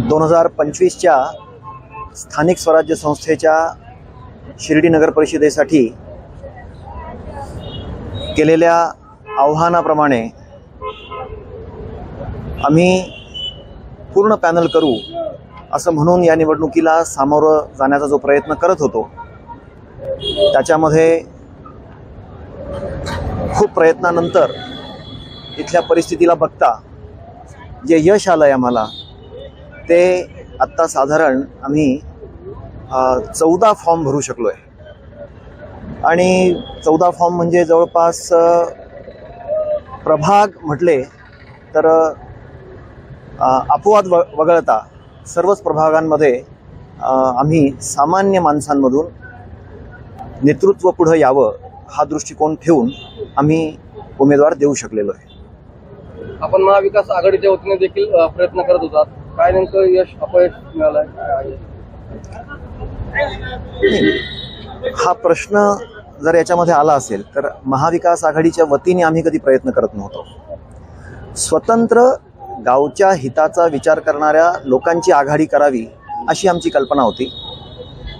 दोन हजार पंचवीसच्या स्थानिक स्वराज्य संस्थेच्या शिर्डी नगर परिषदेसाठी केलेल्या आव्हानाप्रमाणे आम्ही पूर्ण पॅनल करू असं म्हणून या निवडणुकीला सामोरं जाण्याचा जो प्रयत्न करत होतो त्याच्यामध्ये खूप प्रयत्नानंतर इथल्या परिस्थितीला बघता जे यश आलं आहे आम्हाला ते आत्ता साधारण आम्ही चौदा फॉर्म भरू शकलो आहे आणि चौदा फॉर्म म्हणजे जवळपास प्रभाग म्हटले तर अपवाद व वगळता सर्वच प्रभागांमध्ये आम्ही सामान्य माणसांमधून नेतृत्व पुढं यावं हा दृष्टिकोन ठेवून आम्ही उमेदवार देऊ शकलेलो आहे. आपण महाविकास आघाडीच्या वतीने देखील प्रयत्न करत होतात. काय नेमकं यश अपयश मिळालंय? हा प्रश्न जर याच्यामध्ये आला असेल तर महाविकास आघाडीच्या वतीने आम्ही कधी प्रयत्न करत नव्हतो. स्वतंत्र गावच्या हिताचा विचार करणाऱ्या लोकांची आघाडी करावी अशी आमची कल्पना होती.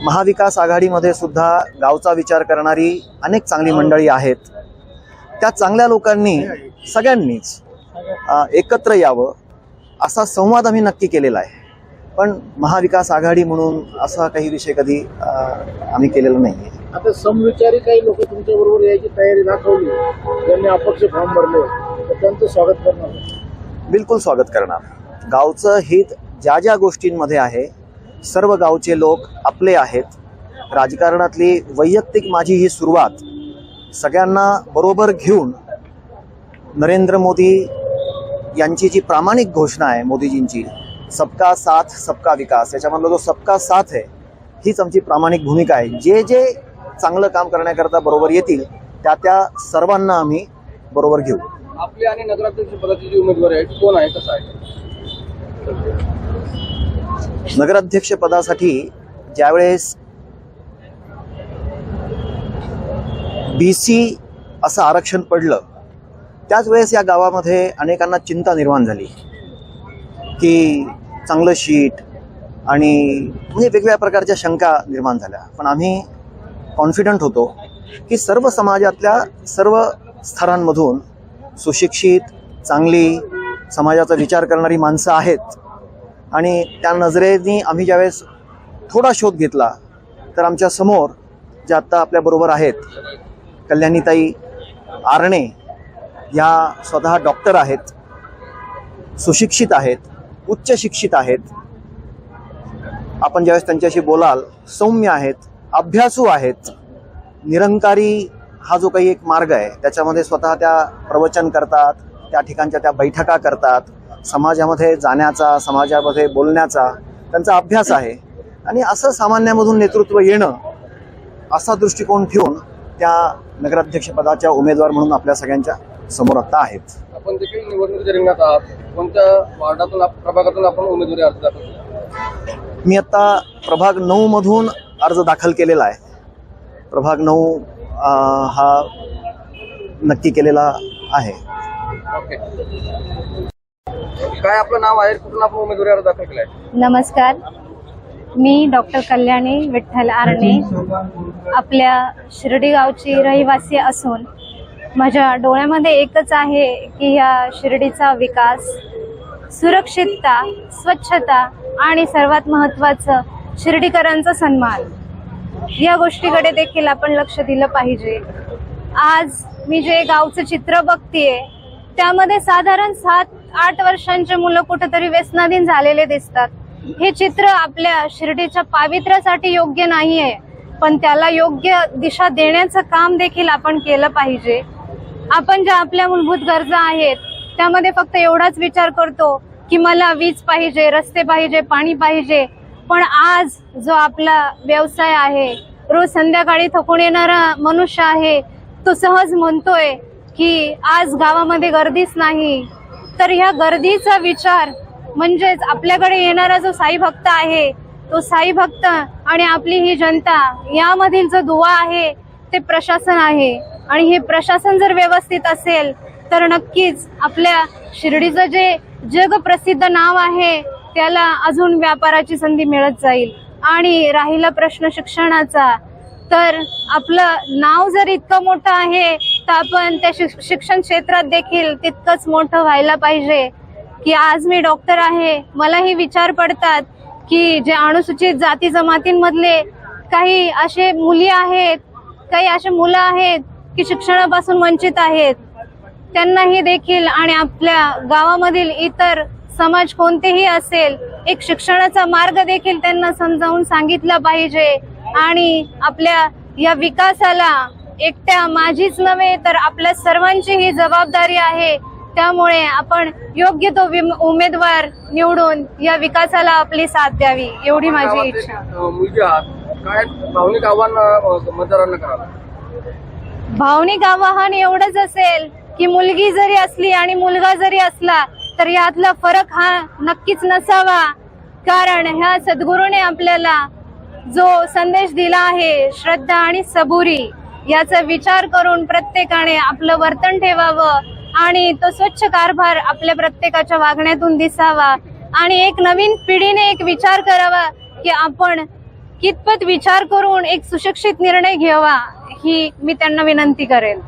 महाविकास आघाडीमध्ये सुद्धा गावचा विचार करणारी अनेक चांगली मंडळी आहेत. त्या चांगल्या लोकांनी सगळ्यांनीच एकत्र यावं असा संवाद आम्ही नक्की केलेला आहे. पण महाविकास आघाडी म्हणून असा काही विषय कधी आम्ही केलेला नाही आता समविचारी काही लोक तुमच्या बरोबर यायची तयारी दाखवली. त्यांनी अपक्ष फॉर्म भरले तर त्यांचं स्वागत करणार. बिलकुल स्वागत करणार. गावचं हित ज्या ज्या गोष्टींमध्ये आहे सर्व गावचे लोक आपले आहेत. राजकारणातली वैयक्तिक माझी ही सुरुवात सगळ्यांना बरोबर घेऊन नरेंद्र मोदी यांची जी प्रामाणिक घोषणा आहे मोदीजींची सबका साथ सबका विकास याच्यामधला जो सबका साथ आहे हीच आमची प्रामाणिक भूमिका आहे. जे जे चांगलं काम करण्याकरता बरोबर येतील त्या त्या सर्वांना आम्ही बरोबर घेऊ. आपली आणि नगराध्यक्ष पदाची जी उमेदवारी आहे ती कोण आहे कसं आहे? नगराध्यक्ष पदासाठी ज्यावेळेस बी सी असं आरक्षण पडलं त्याच वेळेस या गावामध्ये अनेकांना चिंता निर्माण झाली. की चांगलं शीट आणि म्हणजे वेगवेगळ्या प्रकारच्या शंका निर्माण झाल्या. पण आम्ही कॉन्फिडंट होतो की सर्व समाजातल्या सर्व स्तरांमधून सुशिक्षित चांगली समाजाचा विचार करणारी माणसं आहेत. आणि त्या नजरेने आम्ही ज्यावेळेस थोडा शोध घेतला तर आमच्यासमोर ज्या आत्ता आपल्याबरोबर आहेत कल्याणीताई आरणे ह्या स्वतः डॉक्टर आहेत सुशिक्षित आहेत उच्च शिक्षित आहेत. आपण ज्यावेळेस त्यांच्याशी बोलाल सौम्य आहेत अभ्यासू आहेत निरंकारी हा जो काही एक मार्ग आहे त्याच्यामध्ये स्वतः त्या प्रवचन करतात त्या ठिकाणच्या त्या बैठका करतात समाजामध्ये जाण्याचा समाजामध्ये बोलण्याचा त्यांचा अभ्यास आहे. आणि असं सामान्यामधून नेतृत्व येणं असा दृष्टिकोन ठेवून त्या नगराध्यक्षपदाच्या उमेदवार म्हणून आपल्या सगळ्यांच्या समोर आता आहेत. आपण देखील निवडणुकीच्या रिंगणात आहात. कोणत्या वार्डातून आप- प्रभागातून आपण उमेदवारी अर्ज दाखल मी आता प्रभाग नऊ मधून अर्ज दाखल केलेला आहे. प्रभाग नऊ अं, हा नक्की केलेला आहे. ओके. काय आपलं नाव आहे? कुठून आपण उमेदवारी अर्ज दाखल केलाय? नमस्कार. मी डॉक्टर कल्याणी विठ्ठल आरणे. आपल्या शिर्डी गावची रहिवासी असून माझ्या डोळ्यामध्ये एकच आहे की ह्या शिर्डीचा विकास सुरक्षितता स्वच्छता आणि सर्वात महत्त्वाचं शिर्डीकरांचा सन्मान. या गोष्टीकडे देखील आपण लक्ष दिलं पाहिजे. आज मी जे गावचं चित्र बघतीये त्यामध्ये साधारण सात आठ वर्षांचे मुलं कुठेतरी व्यसनाधीन झालेले दिसतात. हे चित्र आपल्या शिर्डीच्या पावित्र्यासाठी योग्य नाहीये पण त्याला योग्य दिशा देण्याचं काम देखील आपण केलं पाहिजे. आपण ज्या आपल्या मूलभूत गरजा आहेत त्यामध्ये फक्त एवढाच विचार करतो की मला वीज पाहिजे रस्ते पाहिजे पाणी पाहिजे. पण आज जो आपला व्यवसाय आहे रोज संध्याकाळी थकून येणारा मनुष्य आहे तो सहज म्हणतोय की आज गावामध्ये गर्दीच नाही. तर ह्या गर्दीचा विचार म्हणजेच आपल्याकडे येणारा जो साई भक्त आहे तो साई भक्त आणि आपली ही जनता यामधील जो दुवा आहे ते प्रशासन आहे. आणि हे प्रशासन जर व्यवस्थित असेल तर नक्कीच आपल्या शिर्डीचं जे जगप्रसिद्ध नाव आहे त्याला अजून व्यापाराची संधी मिळत जाईल. आणि राहिला प्रश्न शिक्षणाचा तर आपलं नाव जर इतकं मोठं आहे तर आपण त्या शिक्षण क्षेत्रात देखील तितकंच मोठं व्हायला पाहिजे. की आज मी डॉक्टर आहे मलाही विचार पडतात की जे अनुसूचित जाती जमातींमधले काही असे मुली आहेत काही असे मुलं आहेत की शिक्षणापासून वंचित आहेत. त्यांनाही देखील आणि आपल्या गावामधील इतर समाज कोणतेही असेल एक शिक्षणाचा मार्ग देखील त्यांना समजावून सांगितला पाहिजे. आणि आपल्या या विकासाला एकट्या माझीच नव्हे तर आपल्या सर्वांची ही जबाबदारी आहे. त्यामुळे आपण योग्य तो उमेदवार निवडून या विकासाला आपली साथ द्यावी एवढी माझी इच्छा. काय भावनिक आव्हान मतदारांना करावं? भावनिक आवाहन एवढंच असेल की मुलगी जरी असली आणि मुलगा जरी असला तर यातला फरक हा नक्कीच नसावा. कारण ह्या सद्गुरूने आपल्याला जो संदेश दिला आहे श्रद्धा आणि सबुरी याचा विचार करून प्रत्येकाने आपलं वर्तन ठेवावं आणि तो स्वच्छ कारभार आपल्या प्रत्येकाच्या वागण्यातून दिसावा. आणि एक नवीन पिढीने एक विचार करावा की आपण कितपत विचार करून एक सुशिक्षित निर्णय घ्यावा ही मी त्यांना विनंती करेन.